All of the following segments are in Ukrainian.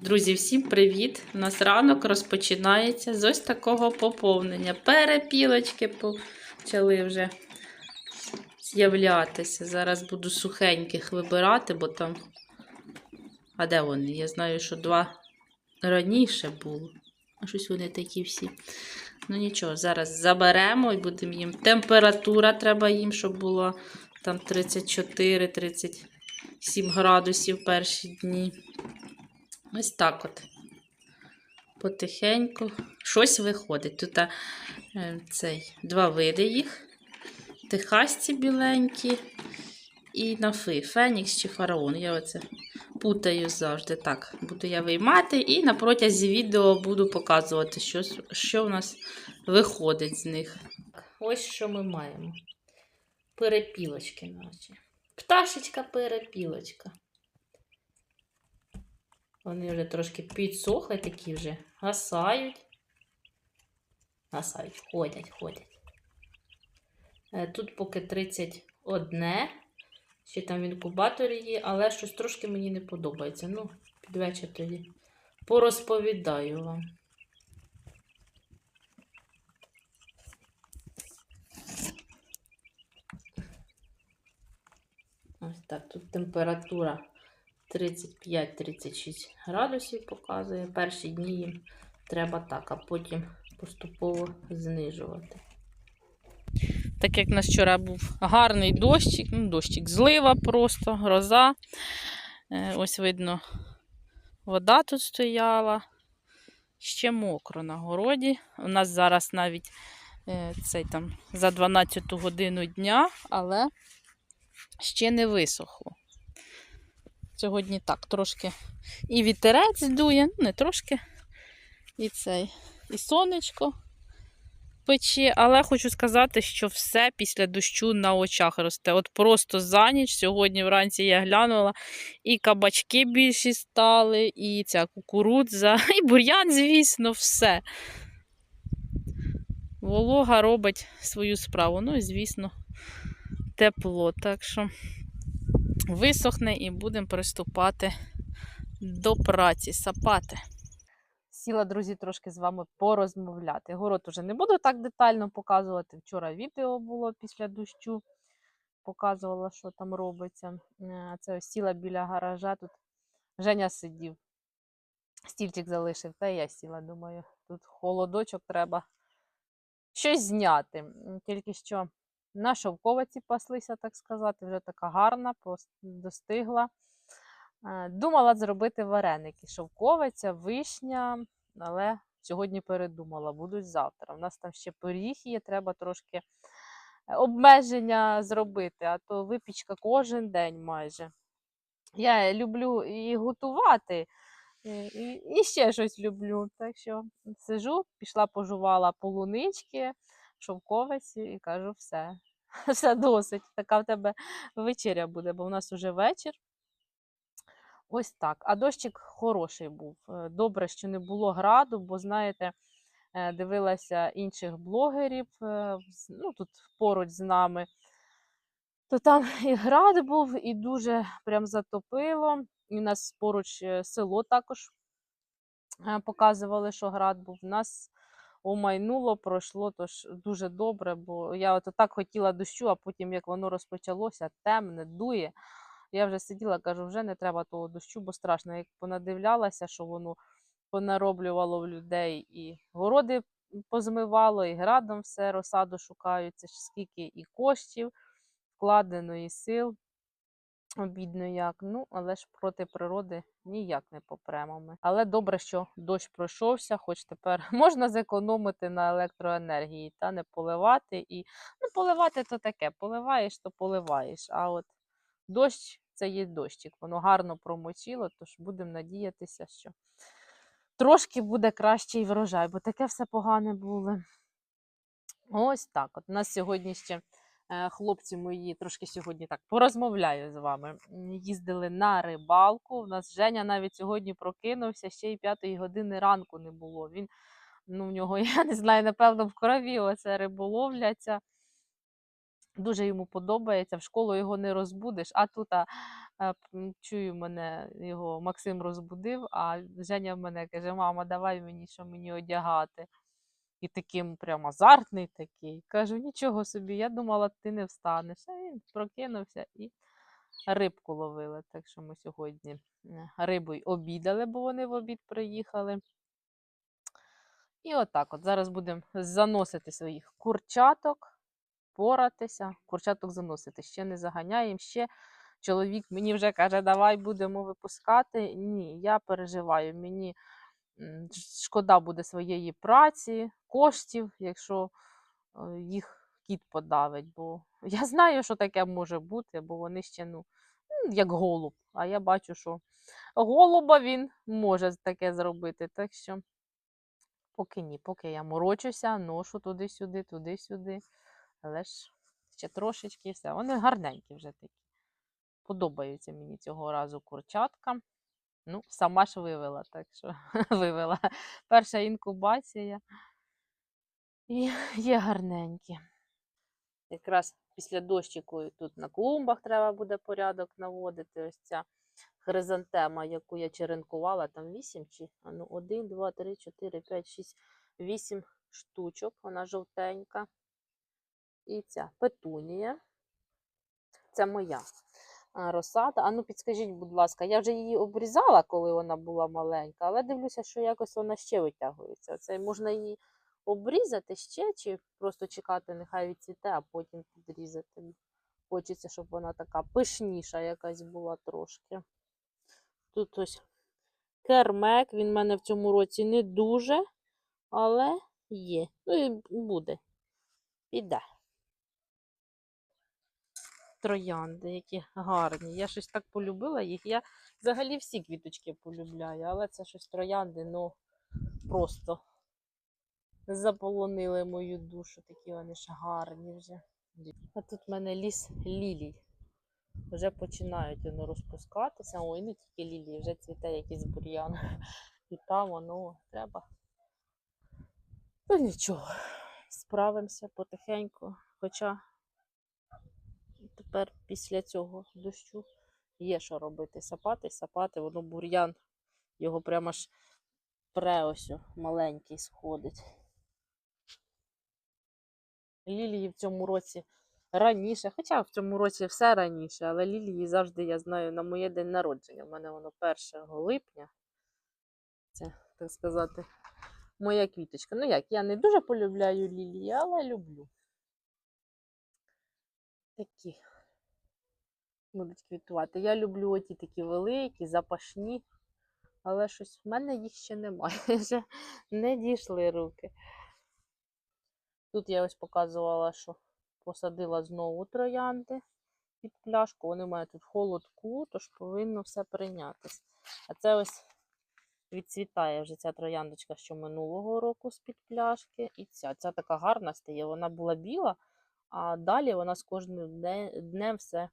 Друзі, всім привіт! У нас ранок розпочинається з ось такого поповнення. Перепілочки почали вже з'являтися. Зараз буду сухеньких вибирати, бо там. А де вони? Я знаю, що два раніше було. А щось вони такі всі. Ну нічого, зараз заберемо і будемо їм. Температура треба їм, щоб було там 34-37 градусів перші дні. Ось так от. Потихеньку. Щось виходить. Тут е, цей, два види їх. Техасці біленькі і нафи. Фенікс чи фараон. Я оце путаю завжди. Так, буду я виймати і на протязі відео буду показувати, що, що в нас виходить з них. Ось що ми маємо. Перепілочки наші. Пташечка перепілочка. Вони вже трошки підсохли, такі вже гасають. Гасають, ходять, ходять. Е, Тут поки 31. Ще там в інкубаторі є, але щось трошки мені не подобається. Ну, під вечір тоді порозповідаю вам. Ось так, тут температура 35-36 градусів показує. Перші дні їм треба так, а потім поступово знижувати. Так як нас вчора був гарний дощик, ну, дощик, злива просто, гроза. Е, Ось видно, вода тут стояла. Ще мокро на городі. У нас зараз навіть е, цей там за 12 годину дня, але ще не висохло. Сьогодні так трошки і вітерець дує, ну не трошки, і цей, і сонечко пече, але хочу сказати, що все після дощу на очах росте. От просто за ніч, сьогодні вранці я глянула, і кабачки більші стали, і ця кукурудза, і бур'ян, звісно, все. Волога робить свою справу. Ну і, звісно, тепло. Так що висохне і будемо приступати до праці, сапати. Сіла, друзі, трошки з вами порозмовляти. Город уже не буду так детально показувати. Вчора відео було після дощу, показувала, що там робиться. Е, Це ось сіла біля гаража. Тут Женя сидів, стільчик залишив, та я сіла, думаю, тут холодочок треба щось зняти. Тільки що на шовковиці паслися, так сказати, вже така гарна, достигла. Е, Думала зробити вареники. Шовковиця, вишня, але сьогодні передумала, будуть завтра. У нас там ще пиріг є, треба трошки е, обмеження зробити, а то випічка кожен день майже. Я люблю і готувати, і, і, і ще щось люблю. Так що сижу, пішла, пожувала полунички, шовковиці і кажу, все, все досить. Така в тебе вечеря буде, бо в нас уже вечір. Ось так. А дощик хороший був. Е, Добре, що не було граду, бо знаєте, е, дивилася інших блогерів, е, ну тут поруч з нами. То там і град був, і дуже прям затопило. І у нас поруч село також показували, що град був. У нас омайнуло, пройшло, тож дуже добре, бо я от так хотіла дощу, а потім, як воно розпочалося, темне, дує. Я вже сиділа, кажу, вже не треба того дощу, бо страшно. Як понадивлялася, що воно понароблювало в людей і городи позмивало, і градом все розсаду шукають. Це ж скільки і коштів вкладено, і сил. Обідно як. Ну, але ж проти природи ніяк не попремо ми. Але добре, що дощ пройшовся, хоч тепер можна зекономити на електроенергії та не поливати. І ну, поливати то таке, поливаєш, то поливаєш. А от дощ це є дощик. Воно гарно промочило, тож будемо надіятися, що трошки буде кращий врожай, бо таке все погане було. Ось так. От у нас сьогодні ще хлопці мої трошки сьогодні так порозмовляю з вами. Їздили на рибалку. У нас Женя навіть сьогодні прокинувся, ще й п'ятої години ранку не було. Він, ну, в нього, я не знаю, напевно, в крові оце риболовляться. Дуже йому подобається, в школу його не розбудиш, а тут а, чую мене, його Максим розбудив, а Женя мене каже: мама, давай мені, що мені одягати. І таким прям азартний такий. Кажу, нічого собі, я думала, ти не встанеш. А він прокинувся і рибку ловили. Так що ми сьогодні е, рибою обідали, бо вони в обід приїхали. І отак от зараз будемо заносити своїх курчаток, поратися, курчаток заносити. Ще не заганяємо. Ще чоловік мені вже каже, давай будемо випускати. Ні, я переживаю. Мені шкода буде своєї праці, коштів, якщо е, їх кіт подавить. Бо я знаю, що таке може бути, бо вони ще ну, як голуб. А я бачу, що голуба він може таке зробити. Так що поки ні, поки я морочуся, ношу туди-сюди, туди-сюди. Але ж ще трошечки все. Вони гарненькі вже такі. Подобаються мені цього разу курчатка. Ну, сама ж вивела, так що вивела. Перша інкубація. І є гарненькі. Якраз після дощику тут на клумбах треба буде порядок наводити. Ось ця хризантема, яку я черенкувала, там 8 чи ну, 1, 2, 3, 4, 5, 6, 8 штучок. Вона жовтенька. І ця петунія. Це моя розсада. А ну підскажіть, будь ласка, я вже її обрізала, коли вона була маленька, але дивлюся, що якось вона ще витягується. Це можна її обрізати ще, чи просто чекати, нехай відцвіте, а потім підрізати. Хочеться, щоб вона така пишніша якась була трошки. Тут ось кермек, він в мене в цьому році не дуже, але є. Ну і буде. Піде. Троянди, які гарні. Я щось так полюбила їх. Я взагалі всі квіточки полюбляю, але це щось троянди, ну просто заполонили мою душу. Такі вони ж гарні вже. А тут в мене ліс лілій. Вже починають вони розпускатися. Ой, не тільки лілії, вже цвіте якийсь бур'ян. І там воно треба. Ну нічого, справимося потихеньку. Хоча тепер після цього дощу є що робити. Сапати, сапати, воно бур'ян, його прямо аж пре ось о, маленький сходить. Лілії в цьому році раніше, хоча в цьому році все раніше, але лілії завжди, я знаю, на моє день народження. У мене воно 1 липня. Це, так сказати, моя квіточка. Ну як, я не дуже полюбляю лілії, але люблю. Такі будуть квітувати. Я люблю оті такі великі, запашні, але щось в мене їх ще немає. Вже не дійшли руки. Тут я ось показувала, що посадила знову троянди під пляшку. Вони мають тут холодку, тож повинно все прийнятись. А це ось відцвітає вже ця трояндочка, що минулого року з-під пляшки. І ця. Ця така гарна стає. Вона була біла, а далі вона з кожним днем все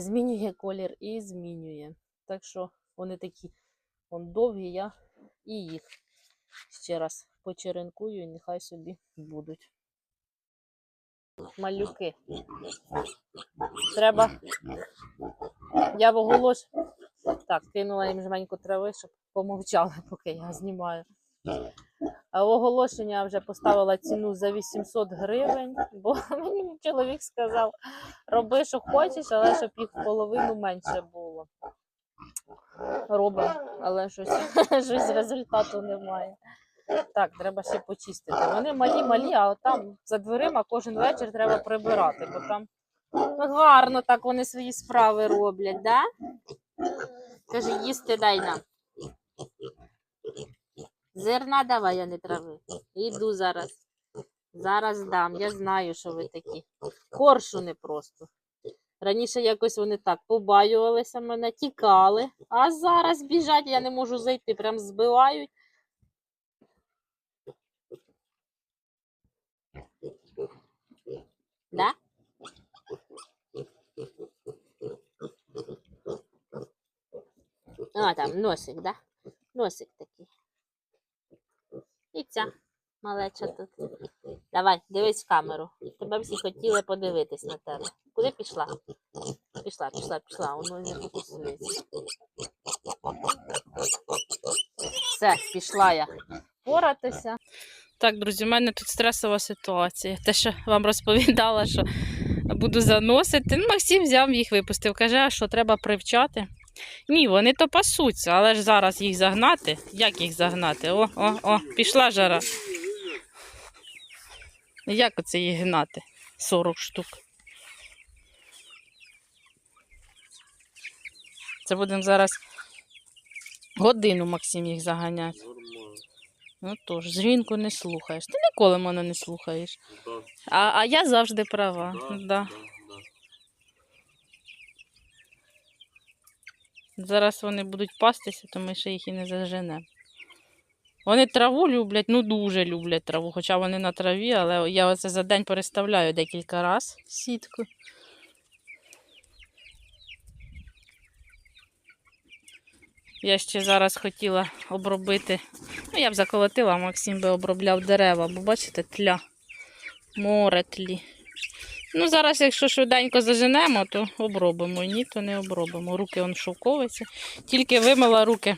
змінює колір і змінює. Так що вони такі вон, довгі, я і їх ще раз почеренкую, і нехай собі будуть. Малюки. Треба. Я в оголос... Так, кинула їм жменьку трави, щоб помовчали, поки я знімаю. Оголошення вже поставила ціну за 800 гривень, бо мені чоловік сказав, роби, що хочеш, але щоб їх в половину менше було. Робимо, але щось, щось результату немає. Так, треба ще почистити. Вони малі-малі, а там за дверима кожен вечір треба прибирати, бо там гарно так вони свої справи роблять, да? Каже, їсти дай нам. Зерна давай, а не трави. Іду зараз. Зараз дам. Я знаю, що ви такі. Коршуни просто. Раніше якось вони так побаювалися мене, тікали, а зараз біжать, я не можу зайти, прям збивають. Да? А, там носик, да? Носик І ця малеча тут. Давай, дивись в камеру. Тебе всі хотіли подивитись на тебе. Куди пішла? Пішла, пішла, пішла, воно не фокусується. Все, пішла я поратися. Так, друзі, у мене тут стресова ситуація. Те, що вам розповідала, що буду заносити. Ну, Максим взяв їх випустив. Каже, що треба привчати. Ні, вони то пасуться, але ж зараз їх загнати. Як їх загнати? О, о, о, пішла жара. Як оце їх гнати? 40 штук. Це будемо зараз годину Максим їх заганяти. Ну тож, дзвінку не слухаєш. Ти ніколи мене не слухаєш. А, а я завжди права. да, Да. да, да. Зараз вони будуть пастися, то ми ще їх і не заженемо. Вони траву люблять, ну дуже люблять траву, хоча вони на траві, але я оце за день переставляю декілька разів сітку. Я ще зараз хотіла обробити. Ну, я б заколотила, Максим би обробляв дерева, бо бачите, тля, море тлі. Ну, зараз, якщо швиденько заженемо, то обробимо. Ні, то не обробимо. Руки он шовковиці. Тільки вимила руки.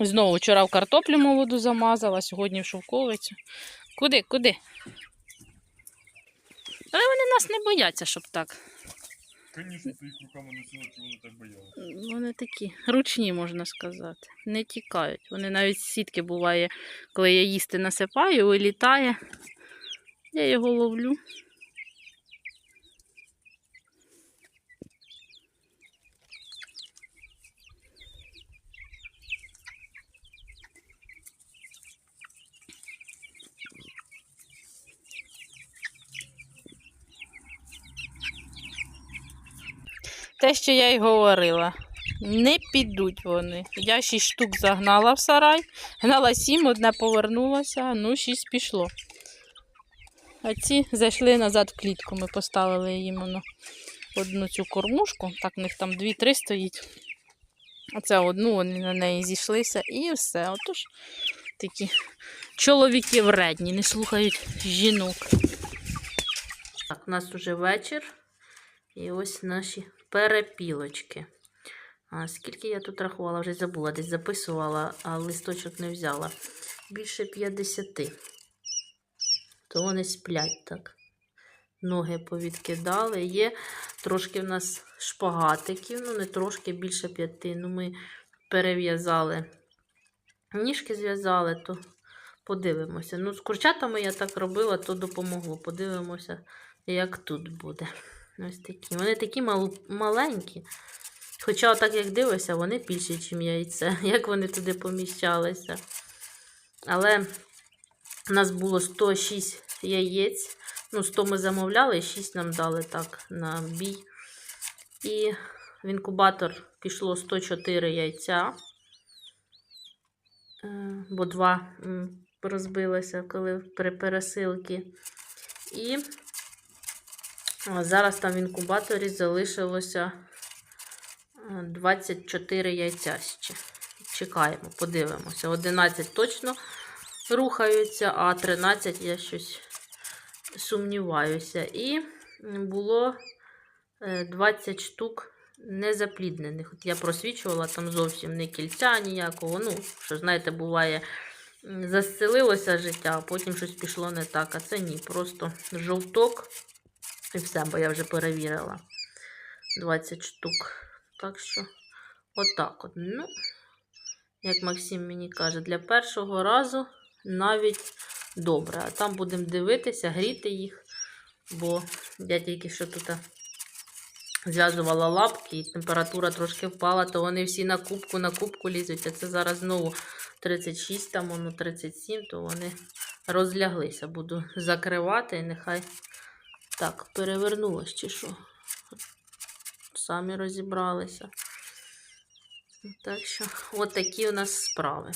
Знову вчора в картоплю молоду замазала, сьогодні в шовковицю. Куди, куди? Але вони нас не бояться, щоб так. Конечно, ти їх руками носила, чи вони так боялися. Вони такі ручні, можна сказати. Не тікають. Вони навіть сітки буває, коли я їсти насипаю, вилітає. Я його ловлю. Те, що я й говорила. Не підуть вони. Я шість штук загнала в сарай, гнала сім, одне повернулося, ну шість пішло. А ці зайшли назад в клітку. Ми поставили їм воно одну цю кормушку. Так, в них там дві-три стоїть. Оце одну вони на неї зійшлися і все. Отож такі чоловіки вредні, не слухають жінок. Так, у нас уже вечір. І ось наші перепілочки. А скільки я тут рахувала, вже забула, десь записувала, а листочок не взяла. Більше 50. То вони сплять так. Ноги повідкидали. Є трошки в нас шпагатиків, ну не трошки більше п'яти. Ну, ми перев'язали. Ніжки зв'язали, то подивимося. Ну, з курчатами я так робила, то допомогло. Подивимося, як тут буде. Ось такі. Вони такі мал... маленькі. Хоча, так як дивишся, вони більші, ніж яйце. Як вони туди поміщалися. Але у нас було 106 яєць. Ну, 100 ми замовляли, 6 нам дали так на бій. І в інкубатор пішло 104 яйця. Е, Бо два м, розбилося, коли при пересилки. І Зараз там в інкубаторі залишилося е, 24 яйця ще. Чекаємо, подивимося. 11 точно рухаються, а 13 я щось сумніваюся. І було е, 20 штук незапліднених. От я просвічувала там зовсім не кільця ніякого. Ну, що, знаєте, буває, м, засцелилося життя, а потім щось пішло не так. А це ні, просто жовток. І все, бо я вже перевірила 20 штук. Так що, отак от. Ну, як Максим мені каже, для першого разу навіть добре. А там будемо дивитися, гріти їх, бо я тільки що тут зв'язувала лапки, і температура трошки впала, то вони всі на кубку, на кубку лізуть. А це зараз знову 36, там воно 37, то вони розляглися. Буду закривати і нехай. Так, перевернулось чи що? Самі розібралися. Так що, от такі у нас справи.